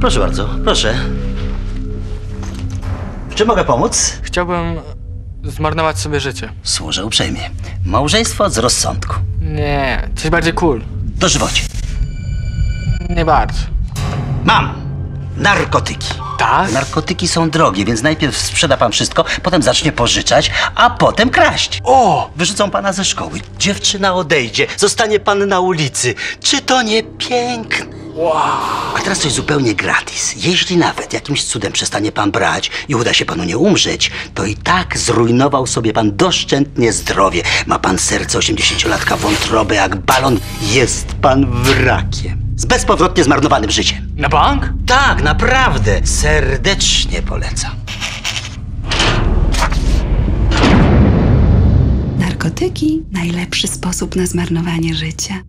Proszę bardzo, proszę. Czy mogę pomóc? Chciałbym zmarnować sobie życie. Służę uprzejmie. Małżeństwo z rozsądku. Nie, coś bardziej cool. Dożywocie. Nie bardzo. Mam! Narkotyki. Tak? Narkotyki są drogie, więc najpierw sprzeda pan wszystko, potem zacznie pożyczać, a potem kraść. O! Wyrzucą pana ze szkoły. Dziewczyna odejdzie, zostanie pan na ulicy. Czy to nie piękne? A teraz coś zupełnie gratis. Jeśli nawet jakimś cudem przestanie pan brać i uda się panu nie umrzeć, to i tak zrujnował sobie pan doszczętnie zdrowie. Ma pan serce 80-latka, wątrobę jak balon. Jest pan wrakiem. Z bezpowrotnie zmarnowanym życiem. Na bank? Tak, naprawdę. Serdecznie polecam. Narkotyki najlepszy sposób na zmarnowanie życia.